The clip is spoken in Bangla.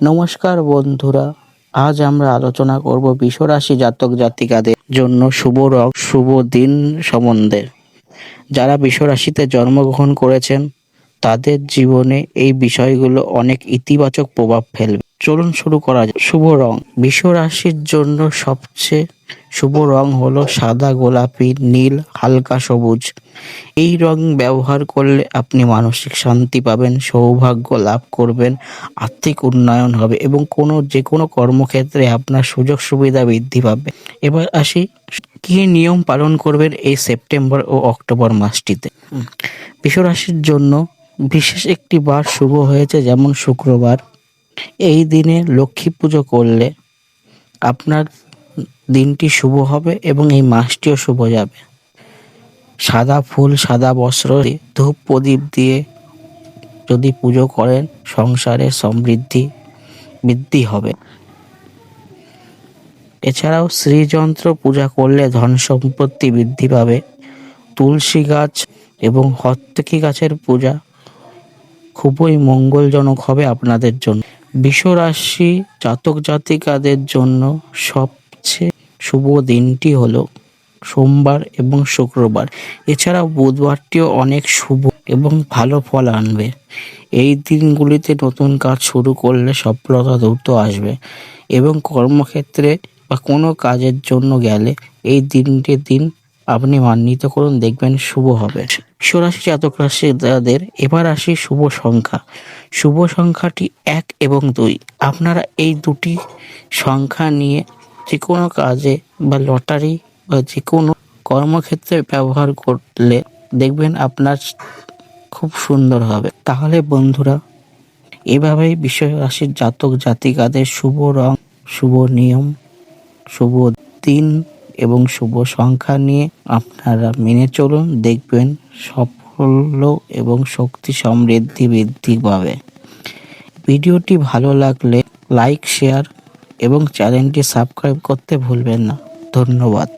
নমস্কার বন্ধুরা, আজ আমরা আলোচনা করব বিশ্বরাশি জাতক জাতিকাদের জন্য শুভ রক শুভ দিন সম্বন্ধে। যারা বিশ্বরাশিতে জন্মগ্রহণ করেছেন, তাদের জীবনে এই বিষয়গুলো অনেক ইতিবাচক প্রভাব ফেলবে। চলুন শুরু করা যাক। শুভ রং, বিশ্বরাশির জন্য সবচেয়ে শুভ রং হলো সাদা, গোলাপি, নীল, হালকা সবুজ। এই রং ব্যবহার করলে আপনি মানসিক শান্তি পাবেন, সৌভাগ্য লাভ করবেন, আর্থিক উন্নয়ন হবে এবং কোনো, যে কোনো কর্মক্ষেত্রে আপনার সুযোগ সুবিধা বৃদ্ধি পাবে। এবার আসি, কি নিয়ম পালন করবেন এই সেপ্টেম্বর ও অক্টোবর মাসটিতে? বিশ্বরাশির জন্য বিশেষ একটি বার শুভ হয়েছে, যেমন শুক্রবার। এই দিনে লক্ষ্মী পুজো করলে আপনার দিনটি শুভ হবে এবং এই মাসটিও শুভ যাবে। সাদা ফুল, সাদা বস্ত্র, ধূপ প্রদীপ দিয়ে যদি পুজো করেন, সংসারে সমৃদ্ধি, বৃদ্ধি হবে। এছাড়াও শ্রীযন্ত্র পূজা করলে ধন সম্পত্তি বৃদ্ধি পাবে। তুলসী গাছ এবং হত্তকি গাছের পূজা খুবই মঙ্গলজনক হবে আপনাদের জন্য। বিশ্বরাশি জাতক জাতিকাদের জন্য সবচেয়ে শুভ দিনটি হলো সোমবার এবং শুক্রবার। এছাড়াও বুধবারটিও অনেক শুভ এবং ভালো ফল আনবে। এই দিনগুলিতে নতুন কাজ শুরু করলে সফলতা দ্রুত আসবে এবং কর্মক্ষেত্রে বা কোনো কাজের জন্য গেলে এই দিনটির দিন আপনি মান্বিত করুন, দেখবেন শুভ হবে। বিশ্বরাশি জাতক রাশিদের এবার আসি শুভ সংখ্যা। শুভ সংখ্যাটি এক এবং দুই। আপনারা এই দুটি সংখ্যা নিয়ে যে কোনো কাজে বা লটারি বা যে কোনো কর্মক্ষেত্রে ব্যবহার করলে দেখবেন আপনার খুব সুন্দর হবে। তাহলে বন্ধুরা, এভাবেই বিশ্ব রাশির জাতক জাতিকাদের শুভ রং, শুভ নিয়ম, শুভ দিন এবং শুভ সংখ্যা নিয়ে আপনারা মেনে চলুন। দেখবেন সাফল্য এবং শক্তি সমৃদ্ধি বৃদ্ধি পাবে। ভিডিওটি ভালো লাগলে লাইক, শেয়ার এবং চ্যানেলটি সাবস্ক্রাইব করতে ভুলবেন না। ধন্যবাদ।